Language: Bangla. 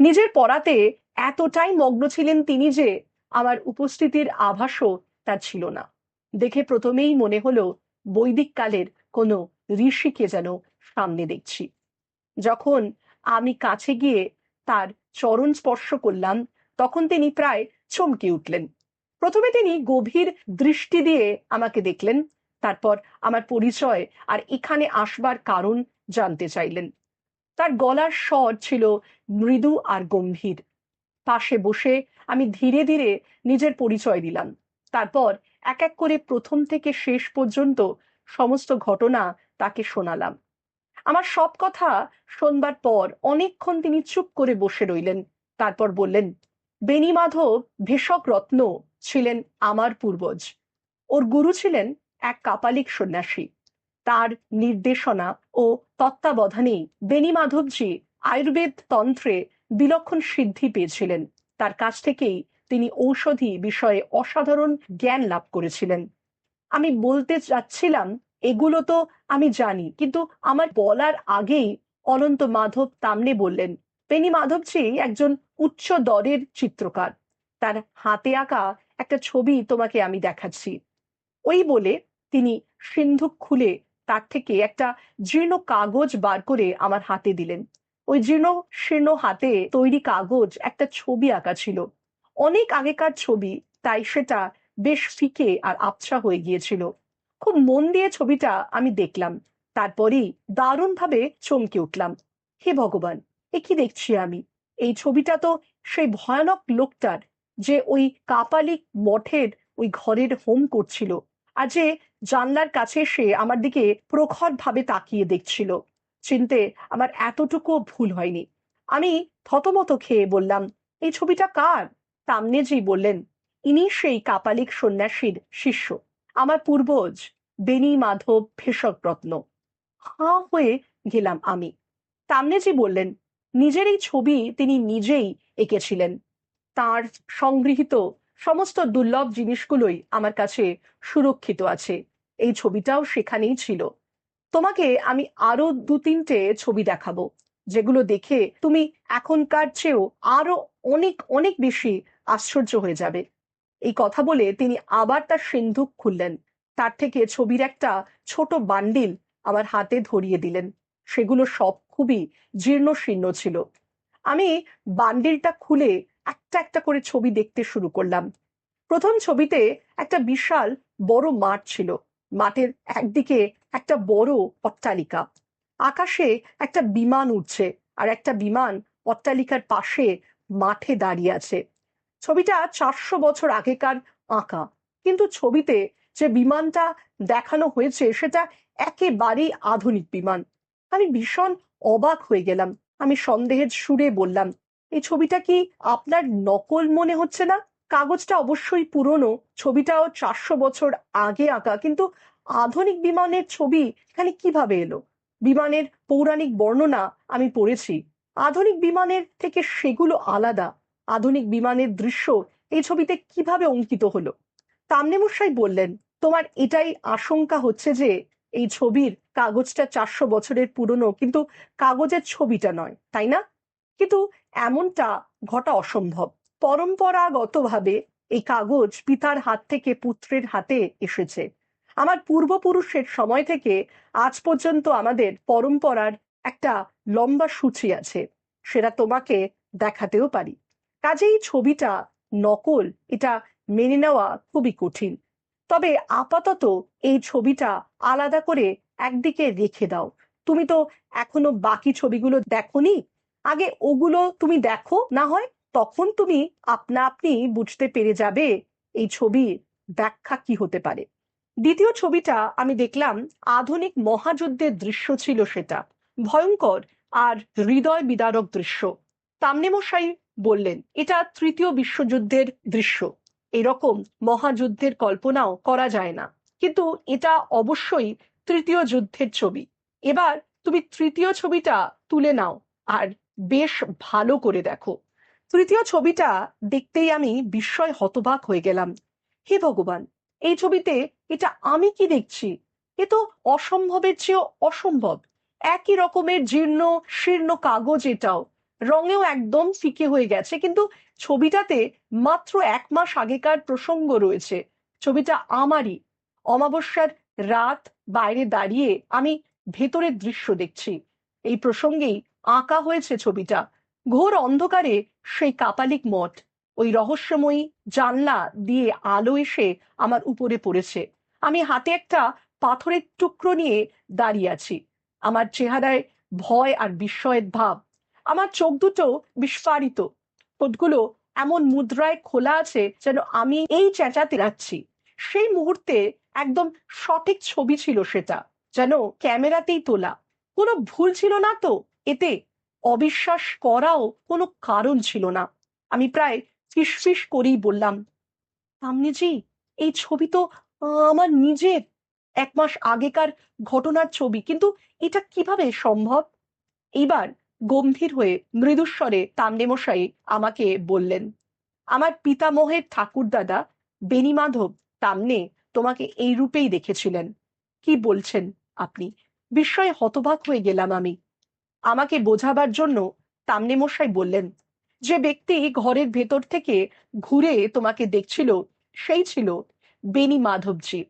নিজের পড়াতে এতটাই মগ্ন ছিলেন তিনি যে আমার উপস্থিতির আভাসও তার ছিল না। দেখে প্রথমেই মনে হলো বৈদিক কালের কোনো ঋষিকে যেন সামনে দেখছি। যখন আমি কাছে গিয়ে তার চরণ স্পর্শ করলাম, তখন তিনি প্রায় চমকে উঠলেন। প্রথমে তিনি গভীর দৃষ্টি দিয়ে আমাকে দেখলেন, তারপর আমার পরিচয় আর এখানে আসবার কারণ জানতে চাইলেন। তার গলার স্বর ছিল মৃদু আর গম্ভীর। পাশে বসে আমি ধীরে ধীরে নিজের পরিচয় দিলাম। তারপর এক এক করে প্রথম থেকে শেষ পর্যন্ত সমস্ত ঘটনা তাকে শোনালাম। আমার সব কথা শোনবার পর অনেকক্ষণ তিনি চুপ করে বসে রইলেন। তারপর বললেন বেনি মাধব ভেষক রত্ন ছিলেন আমার পূর্বজ। ওর গুরু ছিলেন এক কাপালিক সন্ন্যাসী। তার নির্দেশনা ও তত্ত্বাবধানেই বেনি মাধবজি আয়ুর্বেদ তন্ত্রে বিলক্ষণ সিদ্ধি পেয়েছিলেন। তার কাছ থেকেই তিনি ঔষধি বিষয়ে অসাধারণ জ্ঞান লাভ করেছিলেন। আমি বলতে যাচ্ছিলাম এগুলো তো আমি জানি, কিন্তু আমার বলার আগেই অনন্ত মাধব তামনে বললেন পেনি মাধবজি একজন উচ্চ দরের চিত্রকার। তার হাতে আঁকা একটা ছবি তোমাকে আমি দেখাচ্ছি। ওই বলে তিনি সিন্ধুক খুলে তার থেকে একটা জীর্ণ কাগজ বার করে আমার হাতে দিলেন। ওই জীর্ণ শীর্ণ হাতে তৈরি কাগজ একটা ছবি আঁকা ছিল। অনেক আগেকার ছবি, তাই সেটা বেশ ফিকে আর আবছা হয়ে গিয়েছিল। খুব মন দিয়ে ছবিটা আমি দেখলাম। তারপরেই দারুণভাবে চমকে উঠলাম। হে ভগবান, এ কি দেখছি আমি? এই ছবিটা তো সেই ভয়ানক লোকটার, যে ওই কাপালিক মঠের ওই ঘরের হোম করছিল। আর যে জানলার কাছে এসে আমার দিকে প্রখর ভাবে তাকিয়ে দেখছিল। চিনতে আমার এতটুকু ভুল হয়নি। আমি থতমত খেয়ে বললাম, এই ছবিটা কার? তামনেজি বললেন, ইনি সেই কাপালিক সন্ন্যাসীর শিষ্য, আমার পূর্বজ বেনি মাধব ভেষক রত্ন হা হয়ে গেলাম আমি। তামনেজি বললেন, নিজের এই ছবি তিনি নিজেই এঁকেছিলেন। তার সংগৃহীত সমস্ত দুর্লভ জিনিসগুলোই আমার কাছে সুরক্ষিত আছে। এই ছবিটাও সেখানেই ছিল। তোমাকে আমি আরও দু তিনটে ছবি দেখাবো, যেগুলো দেখে তুমি এখনকার চেয়েও আরও অনেক অনেক বেশি আশ্চর্য হয়ে যাবে। এই কথা বলে তিনি আবার তার সিন্ধুক খুললেন। তার থেকে ছবির একটা ছোট বান্ডিল আমার হাতে ধরিয়ে দিলেন। সেগুলো সব খুবই জীর্ণ শীর্ণ ছিল। আমি বান্ডিলটা খুলে একটা একটা করে ছবি দেখতে শুরু করলাম। প্রথম ছবিতে একটা বিশাল বড় মাঠ ছিল। মাঠের একদিকে একটা বড় অট্টালিকা। আকাশে একটা বিমান উঠছে আর একটা বিমান অট্টালিকার পাশে মাঠে দাঁড়িয়ে আছে। ছবিটা চারশো বছর আগেকার আঁকা। কিন্তু ছবিতে যে বিমানটা দেখানো হয়েছে সেটা একেবারেই আধুনিক বিমান। আমি ভীষণ অবাক হয়ে গেলাম। আমি সন্দেহের সুরে বললাম এই ছবিটা কি আপনার নকল মনে হচ্ছে না? কাগজটা অবশ্যই পুরনো, ছবিটাও চারশো বছর আগে আঁকা, কিন্তু আধুনিক বিমানের ছবি এখানে কীভাবে এলো? বিমানের পৌরাণিক বর্ণনা আমি পড়েছি। আধুনিক বিমানের থেকে সেগুলো আলাদা। আধুনিক বিমানের দৃশ্য এই ছবিতে কীভাবে অঙ্কিত হলো? তামনেমশাই বললেন, তোমার এটাই আশঙ্কা হচ্ছে যে এই ছবির কাগজটা চারশো বছরের পুরনো, কিন্তু কাগজের ছবিটা নয়, তাই না? কিন্তু এমনটা ঘটা অসম্ভব। পরম্পরাগতভাবে এই কাগজ পিতার হাত থেকে পুত্রের হাতে এসেছে। আমার পূর্বপুরুষের সময় থেকে আজ পর্যন্ত আমাদের পরম্পরার একটা লম্বা সূচি আছে, সেটা তোমাকে দেখাতেও পারি। কাজেই ছবিটা নকল, এটা মেনে নেওয়া খুবই কঠিন। তবে আপাতত এই ছবিটা আলাদা করে একদিকে রেখে দাও। তুমি তো এখনও বাকি ছবিগুলো দেখনি? আগে ওগুলো তুমি দেখো, না হয় তখন তুমি আপনা আপনি বুঝতে পেরে যাবে এই ছবির ব্যাখ্যা কি হতে পারে। দ্বিতীয় ছবিটা আমি দেখলাম আধুনিক মহাযুদ্ধের দৃশ্য ছিল সেটা। ভয়ঙ্কর আর হৃদয় বিদারক দৃশ্য। তামনেমশাই বললেন, এটা তৃতীয় বিশ্বযুদ্ধের দৃশ্য। এরকম মহাযুদ্ধের কল্পনাও করা যায় না। কিন্তু এটা অবশ্যই তৃতীয় যুদ্ধের ছবি। এবার তুমি তৃতীয় ছবিটা তুলে নাও, আর বেশ ভালো করে দেখো। তৃতীয় ছবিটা দেখতেই আমি বিস্ময় হতবাক হয়ে গেলাম। হে ভগবান, এই ছবিতে এটা আমি কি দেখছি? এ তো অসম্ভবের চেয়েও অসম্ভব। একই রকমের জীর্ণ, শীর্ণ কাগজ এটাও। রঙেও একদম ফিকে হয়ে গেছে, কিন্তু ছবিটাতে মাত্র এক মাস আগেকার প্রসঙ্গ রয়েছে। ছবিটা আমারই। অমাবস্যার রাত বাইরে দাঁড়িয়ে আমি ভেতরের দৃশ্য দেখছি। এই প্রসঙ্গেই আঁকা হয়েছে ছবিটা। ঘোর অন্ধকারে সেই কাপালিক মঠ, ওই রহস্যময়ী জানলা দিয়ে আলো এসে আমার উপরে পড়েছে। আমি হাতে একটা পাথরের টুকরো নিয়ে দাঁড়িয়ে আছি। আমার চেহারায় ভয় আর বিস্ময়ের ভাব। আমার চোখ দুটো বিস্ফারিত। ঠোঁটগুলো এমন মুদ্রায় খোলা আছে যেন আমি এই চেঁচাতে যাচ্ছি সেই মুহূর্তে একদম সঠিক ছবি ছিল সেটা, যেন ক্যামেরাতেই তোলা। কোনো ভুল ছিল না তো? এতে অবিশ্বাস করাও কোনো কারণ ছিল না। আমি প্রায় ফিসফিস করেই বললাম সামনেজি এই ছবি তো আমার নিজের। এক মাস আগেকার ঘটনার ছবি, কিন্তু এটা কীভাবে সম্ভব? এইবার গম্ভীর হয়ে মৃদুস্বরে তামনেমশাই আমাকে বললেন, আমার পিতামহের ঠাকুরদাদা বেণীমাধব তামনে তোমাকে এই রূপেই দেখেছিলেন। কি বলছেন আপনি? বিস্ময়ে হতবাক হয়ে গেলাম আমি। আমাকে বোঝাবার জন্য তামনে মশাই বললেন, যে ব্যক্তি ঘরের ভেতর থেকে ঘুরে তোমাকে দেখছিল, সেই ছিল বেনি মাধবজি।